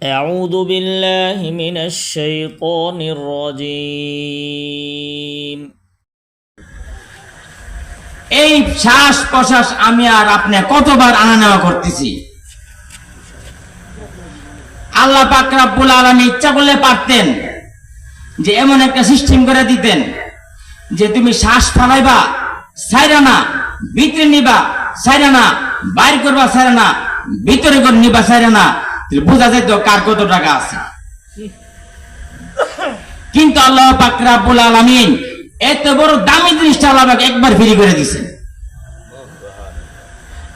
أعوذ بالله من الشيطان الرجيم এই শ্বাস প্রশ্বাস আমি আর আপনি কতবার আনা নেওয়া করতেছি আল্লাহ পাক রাব্বুল আলামিন ইচ্ছা করলে পারতেন যে এমন একটা সিস্টেম করে দিতেন যে তুমি শ্বাস ফালাইবা সাইরা না ভিতরে নিবা সাইরা না বাইর করবা সাইরা না ভিতরে করে নিবা সাইরা না তাহলে বোঝা যেত কার কত টাকা আছে। কিন্তু আল্লাহ পাক রাব্বুল আলামিন এত বড় দামি জিনিসটা আল্লাহ একবার ফ্রি করে দিছেন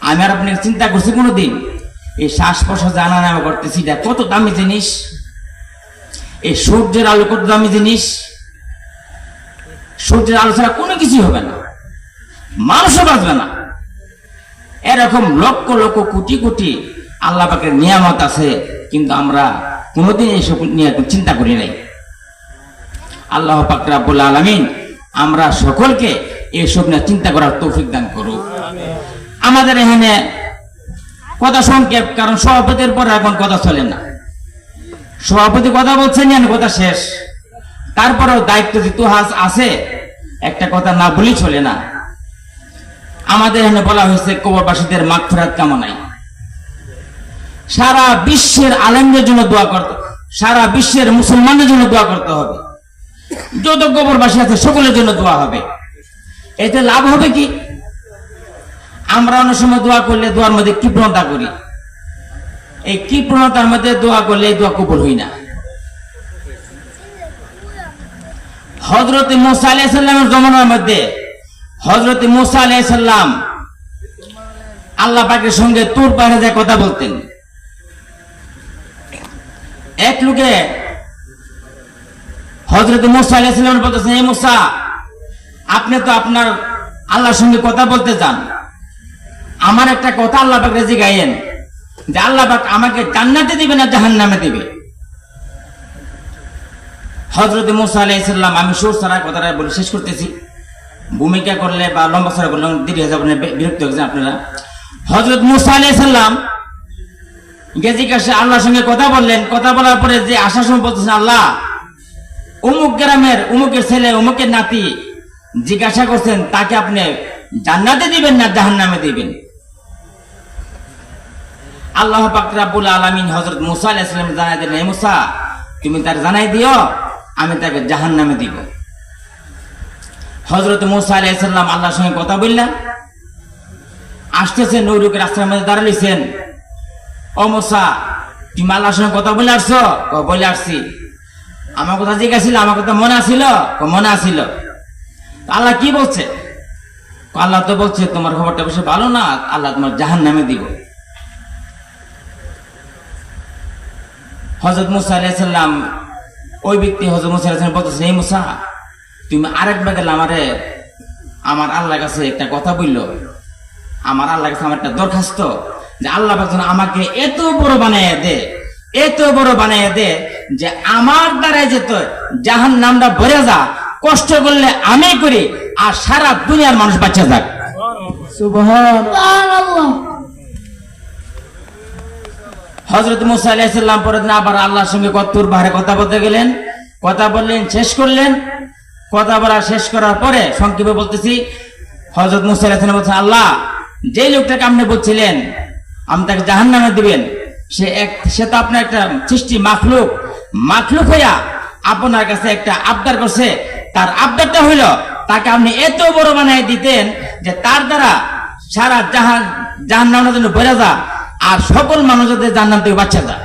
আমি আর আপনি চিন্তা করছি কোনোদিন, এই শ্বাস প্রশ্বাস জানা নেওয়া করতেছি এটা কত দামি জিনিস, এই সূর্যের আলো কত দামি জিনিস, সূর্যের আলো ছাড়া কোনো কিছুই হবে না, মানুষও বাঁচবে না। এরকম লক্ষ লক্ষ কোটি কোটি আল্লাহ পাকের নিয়ামত আছে, কিন্তু আমরা কোনোদিন এইসব নিয়ে চিন্তা করি নাই। আল্লাহ পাক রাব্বুল আলামিন আমরা সকলকে এইসব নিয়ে চিন্তা করার তৌফিক দান করুক। আমাদের এখানে কথা সংক্ষেপ, কারণ সভাপতির পর এখন কথা চলে না। সভাপতি কথা বলছেন যেন কথা শেষ। তারপরেও দায়িত্ব যেহেতু হাজ আছে, একটা কথা না বলি চলে না। আমাদের এখানে বলা হয়েছে, কবরবাসীদের মাগফিরাত কামনায়। সারা বিশ্বের আলেমদের জন্য দোয়া করতে সারা বিশ্বের মুসলমানদের জন্য দোয়া করতে হবে। যত কবরবাসী আছে, সকলের জন্য দোয়া হবে। এতে লাভ হবে কি? আমরা অনেক সময় দোয়া করলে দোয়ার মধ্যে কৃপণতা করি। এই কৃপণতার মধ্যে দোয়া করলে এই দোয়া কবুল হই না। হজরত মুসা আলাইসাল্লামের জমানার মধ্যে হজরত মুসা আলাইসাল্লাম আল্লাহ পাকের সঙ্গে তোর পাহাড়ে যায় কথা বলতেন। এক লোকে হজরত মুসা আলাইসাল্লাম বলতেছেন এই মুসা, আপনি তো আপনার আল্লাহর সঙ্গে কথা বলতে চান আমার একটা কথা আল্লাহ পাক রেজি গাইয়েন যে আল্লাহ পাক আমাকে জান্নাতে দিবে না জাহান নামে দিবে? হজরত মুসা আলাইসাল্লাম আমি সুর সারা কথাটা বলে শেষ করতেছি। ভূমিকা করলে বা লম্বা সারা করলে দীর্ঘ হয়ে বিরক্ত হয়েছেন আপনারা। হজরত মুসা আলাইসাল্লাম গেজি কাছে আল্লাহর সঙ্গে কথা বললেন। কথা বলার পরে যে আসার সময় বলতেছেন আল্লাহ অমুক গ্রামের অমুকের ছেলে অমুকের নাতি জিজ্ঞাসা করছেন, তাকে আপনি জান্নাতে দিবেন না জাহান নামে দিবেন? আল্লাহ পাক রাব্বুল আলামিন হযরত মুসা আলাইহিস সালাম জানাই দিলেন মুসা, তুমি তার জানাই দিও, আমি তাকে জাহান নামে দিব। হজরত মুসা আলাইহিস সালাম আল্লাহর সঙ্গে কথা বললেন। আসতেছেন নৌরুকে রাস্তার মধ্যে ও তুমি আল্লাহর সঙ্গে কথা বলে আসছো? বলে আসছি। আমার কথা জিজ্ঞাসা আমার কথা মনে আসিল মনে আসিল আল্লাহ কি বলছে? আল্লাহ তো বলছে, তোমার খবরটা বেশি ভালো না, আল্লাহ তোমার জাহান নামে দিব। হজরত মুসা আলাইসাল্লাম ওই ব্যক্তি হজরত মুসা আলাইসাল্লাম বলতেছে, এই মুসা, তুমি আরেক গেলে আমারে, আমার আল্লাহ কাছে একটা কথা বলল। আমার আল্লাহ কাছে আমার একটা দরখাস্ত। যে আল্লাহ পাক আমাকে এত বড় বানাইয়া দে এত বড় বানাইয়া দে যে আমার দ্বারাই যেত জাহান নামটা ভরে যা কষ্ট করলে আমি করি আর সারা দুনিয়ার মানুষ বাচ্চা যাক। হজরত মুসা আলাইসাল্লাম পরের দিন আবার আল্লাহর সঙ্গে কত্তুর বাহারে কথা বলতে গেলেন। কথা বললেন শেষ করলেন। কথা বলা শেষ করার পরে সংক্ষেপে বলতেছি হজরত মুসা আলাইসাল্লাম বলছেন আল্লাহ যে লোকটাকে আপনি বলছিলেন আপনি তাকে জাহান নামে দিবেন। সে এক সে তো আপনার একটা সৃষ্টি মাখলুক। মাখলুক হইয়া আপনার কাছে একটা আবদার করছে। তার আবদারটা হইল, তাকে আপনি এত বড় বানাই দিতেন যে তার দ্বারা সারা জাহান জাহান নামের জন্য বেড়ে যা, আর সকল মানুষ যাতে জান্নাত থেকে বাচ্চা যায়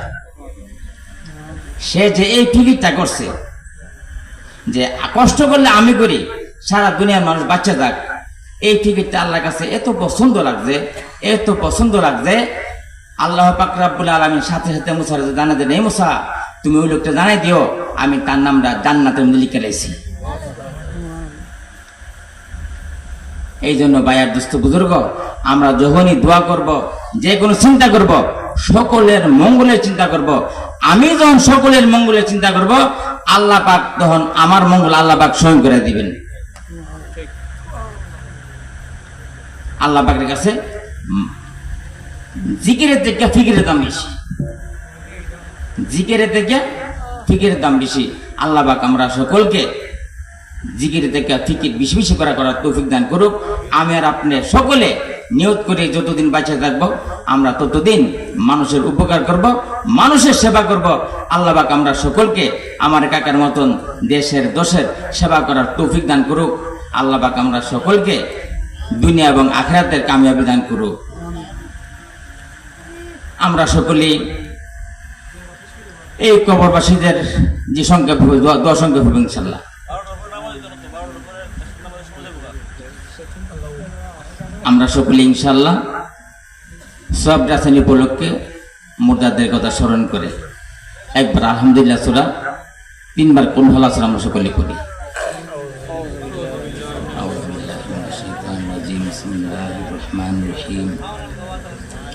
সে যে এই ফিকিরটা করছে, যে কষ্ট করলে আমি করি, সারা দুনিয়ার মানুষ বাচ্চা যাক। এই ফিকিরটা আল্লাহর কাছে এত পছন্দ লাগছে, এত পছন্দ লাগছে। আল্লাহ পাক আলামিন সাথে সাথে মুসার জানা দেন এই মুসা, তুমি ওই লোকটা জানাই দিও, আমি তার নামটা জান্নাতের মধ্যে লিখে লাইছি এই জন্য ভাইয়ার দুস্থ বুজুর্গ, আমরা যখনই দোয়া করব যে কোনো চিন্তা করব, সকলের মঙ্গলের চিন্তা করব, আমি যখন সকলের মঙ্গলের চিন্তা করব, আল্লাহ পাক তখন আমার মঙ্গল আল্লাহ পাক স্বয়ং করে দিবেন। আল্লাহ পাকের কাছে জিকিরের থেকে ফিকিরের দাম বেশি। জিকের থেকে ফিকিরের দাম বেশি। আল্লাহ বাক আমরা সকলকে জিকির থেকে ফিকির বেশি বেশি করা করার তৌফিক দান করুক। আমি আর আপনি সকলে নিয়ত করে যতদিন বাঁচে থাকব, আমরা ততদিন মানুষের উপকার করব, মানুষের সেবা করব। আল্লাহ বাক আমরা সকলকে আমার কাকার মতন দেশের দোষের সেবা করার তৌফিক দান করুক। আল্লাহ বাক আমরা সকলকে দুনিয়া এবং আখরাতের কামিয়াবি দান করুক। আমরা সকলেই এই কবরবাসীদের যে সংখ্যা দোয়া সংখ্যা ইনশাল্লাহ আমরা সকলে ইনশাল্লাহ সব রাসায়ন উপলক্ষে মুর্দাদের কথা স্মরণ করে। একবার আলহামদুলিল্লাহ সুরা তিনবার কোন ভালো আমরা সকলে করি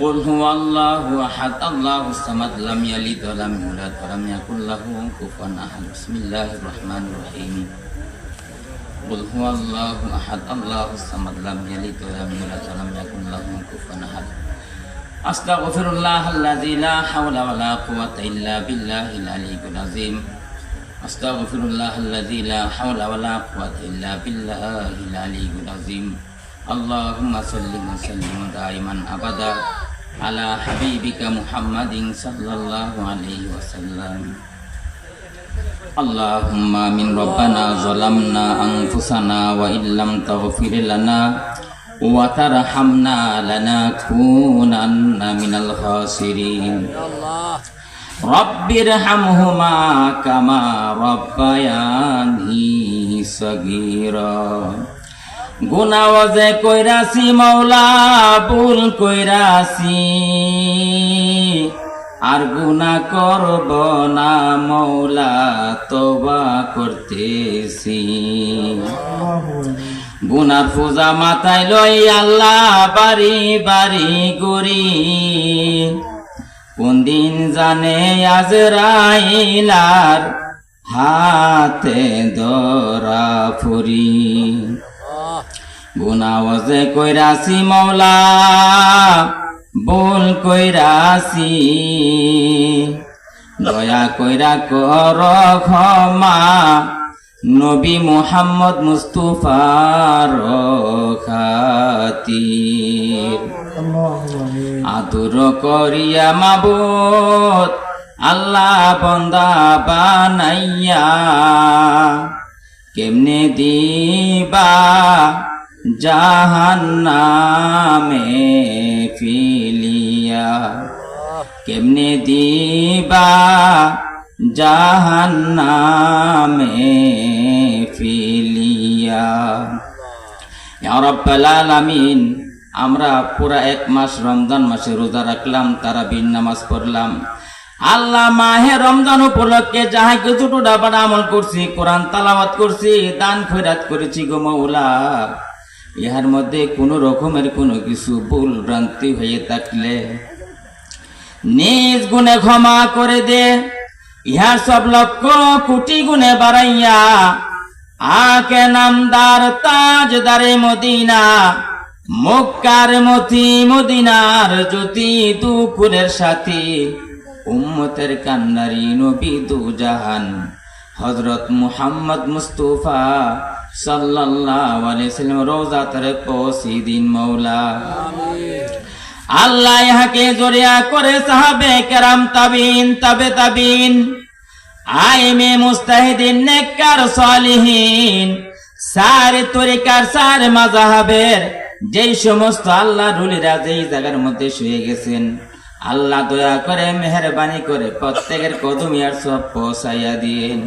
قل هو الله أحد الله الصمد لم يلد ولم يولد ولم يكن له كفوا أحد بسم الله الرحمن الرحيم قل هو الله أحد الله الصمد لم يلد ولم يولد ولم يكن له كفوا أحد أستغفر الله الذي لا حول ولا قوة إلا بالله العلي العظيم أستغفر الله الذي لا حول ولا قوة إلا بالله العلي العظيم اللهم صل وسلم دائما أبدا على حبيبك محمد صلى الله عليه وسلم اللهم من ربنا ظلمنا أنفسنا وإن لم تغفر لنا وترحمنا لنكونن من الخاسرين رب ارحمهما كما ربياني صغيرا গুনাওয়াজে কইরাছি মৌলা ভুল কইরাছি। আর গুনা করব না মৌলা তোবা করতেছি। গুনার পূজা মাথায় লই আল্লাহ বাড়ি বাড়ি গরি কোন দিন জানে আজরাইলার হাতে ধরা ফুরি। গুনাওয়াজে কইরাছি মৌলা বল কইরাছি। দয়া কইরা কর ক্ষমা, নবী মুহাম্মদ মুস্তুফার খাতির। আদুর করিয়া মাবুদ, আল্লাহ বন্দা বানাইয়া। কেমনে দিবা জাহান্নামে ফিলিয়া। কেমনে দিবা জাহান্নামে ফিলিয়া? রাব্বাল আলামিন, আমরা পুরা এক মাস রমজান মাসে রোজা রাখলাম তারা বিন নামাজ পড়লাম। আল্লাহ মাহে রমজান উপলক্ষে যাহা কিছু টুডাপাড়া আমল করছি, কোরআন তালাবাত করছি, দান খৈরাত করেছি গো মৌলা ইহার মধ্যে কোনো রকমের কোনো কিছু ভুল ভ্রান্তি হয়ে থাকলে নিজ গুণে ক্ষমা করে দে। ইহার সব লক্ষ কোটি গুণে বাড়াইয়া। আকে নামদার, তাজদারে মদিনা, মক্কার মতি মদিনার জ্যোতি দুপুরের সাথে, উম্মতের কান্নারি নবী দু জাহান হজরত মুহাম্মদ মুস্তফা দিন মৌলা। আল্লাহ করে তাবিন, তাবে তাবিন মুস্তাহিদিন সার তরিকার সার মাজাহাবের যেই সমস্ত আল্লাহ রুলিরা যেই জায়গার মধ্যে শুয়ে গেছেন। আল্লাহ দয়া করে মেহরবানি করে প্রত্যেকের কদমিয়ার সব পৌঁছাইয়া দিন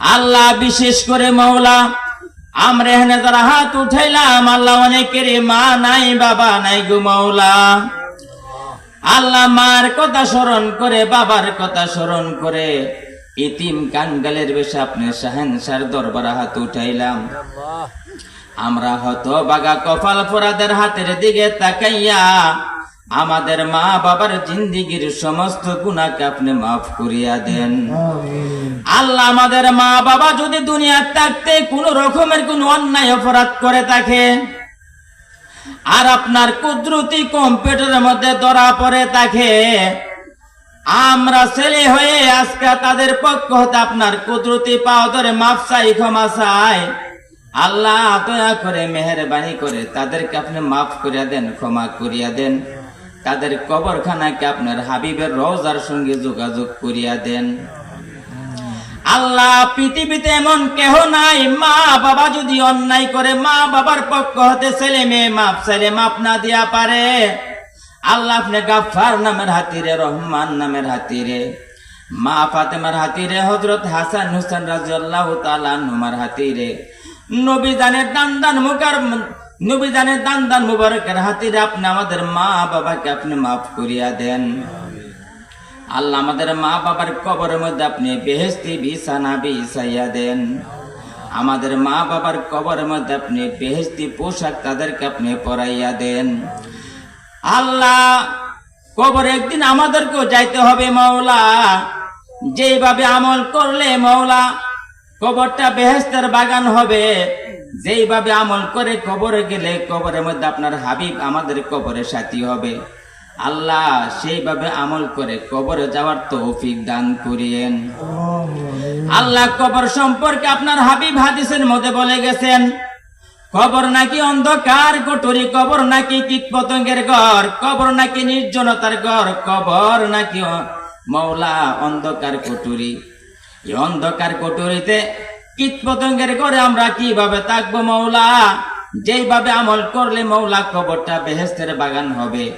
আল্লাহ বিশেষ করে মৌলা আমরা এখানে যারা হাত উঠাইলাম, আল্লাহ অনেকের মা নাই, বাবা নাই গো মৌলা আল্লাহ মার কথা স্মরণ করে, বাবার কথা স্মরণ করে, ইতিম কাঙ্গালের বেশে আপনি শাহেনশার দরবার হাত উঠাইলাম। আমরা হত বাগা কপাল ফোরাদের হাতের দিকে তাকাইয়া আমাদের মা বাবার জিন্দিগির সমস্ত গুণাকে আপনি মাফ করিয়া দেন। আল্লাহ আমাদের মা বাবা যদি দুনিয়ার থাকতে কোন রকমের কোন অন্যায় অপরাধ করে থাকে আর আপনার কুদরতি কম্পিউটারের মধ্যে ধরা পড়ে থাকে আমরা ছেলে হয়ে আজকে তাদের পক্ষ হতে আপনার কুদরতি পাও ধরে মাফ চাই ক্ষমা চাই। আল্লাহ দয়া করে মেহরবানি করে তাদেরকে আপনি মাফ করিয়া দেন ক্ষমা করিয়া দেন। তাদের কবরখানাকে আপনার হাবিবের রোজার সঙ্গে যোগাযোগ করিয়া দেন। আল্লাহ পৃথিবীতে এমন কেহ নাই, মা বাবা যদি অন্যায় করে, মা বাবার পক্ষ হতে ছেলে মেয়ে মাপ ছেলে মাপ না দিয়া পারে। আল্লাহ আপনি গাফার নামের হাতিরে, রহমান নামের হাতিরে, মা ফাতেমার হাতিরে হজরত হাসান হুসেন রাজু আল্লাহ তালা নুমার হাতিরে। নবী জানের দান দান মুখার নবী জানের দান দান মুবারকের হাতিরে আপনি আমাদের মা বাবাকে আপনি মাফ করিয়া দেন। আল্লাহ আমাদের মা বাবার কবরের মধ্যে আপনি বেহেস্তি বিছানা বিছাইয়া দেন। আমাদের মা বাবার কবরের মধ্যে আপনি বেহেস্তি পোশাক তাদেরকে আপনি পরাইয়া দেন। আল্লাহ কবরে একদিন আমাদেরকেও যাইতে হবে মৌলা যেইভাবে আমল করলে মৌলা কবরটা বেহেস্তের বাগান হবে। যেইভাবে আমল করে কবরে গেলে কবরের মধ্যে আপনার হাবিব আমাদের কবরে সাথী হবে। আল্লাহ সেইভাবে আমল করে কবরে যাওয়ার তৌফিক দান করিয়েন। আল্লাহ কবর সম্পর্কে আপনার হাবিব হাদিসের মধ্যে বলে গেছেন, কবর নাকি অন্ধকার কটুরি কবর নাকি কীট পতঙ্গের ঘর, কবর নাকি নির্জনতার ঘর, কবর নাকি মৌলা অন্ধকার কটুরি অন্ধকার কটুরিতে কীট পতঙ্গের ঘরে আমরা কীভাবে থাকব মৌলা? যেইভাবে আমল করলে মৌলা কবরটা বেহেস্তের বাগান হবে।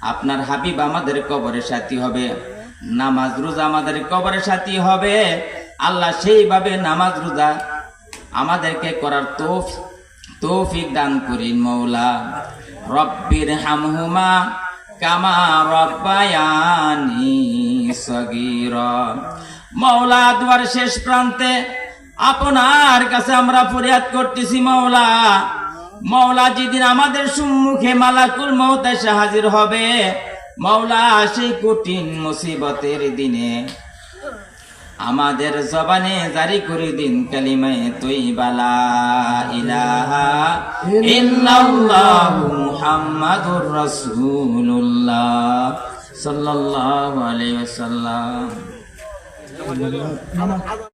আপনার হাবিব আমাদের কবরের সাথী হবে। নামাজ রোজা আমাদের কবরের সাথী হবে। আল্লাহ সেইভাবে নামাজ রোজা আমাদেরকে করার তোফ, তৌফিক দান করিন মৌলা। রব্বির হামহুমা কামা রব্বায়ানি সগীর। মৌলা দুয়ার শেষ প্রান্তে আপনার কাছে আমরা ফরিয়াদ করতেছি মৌলা মৌলা যেদিন আমাদের সম্মুখে মালাকুল মৌত এসে হাজির হবে। মৌলা সেই কঠিন মুসিবতের দিনে আমাদের জবানে জারি করে দিন কালিমায় তুই বালা ইলাহা ইল্লাল্লাহু মুহাম্মাদুর রাসূলুল্লাহ সাল্লাল্লাহু আলাইহি ওয়াসাল্লাম। 嗯。嗯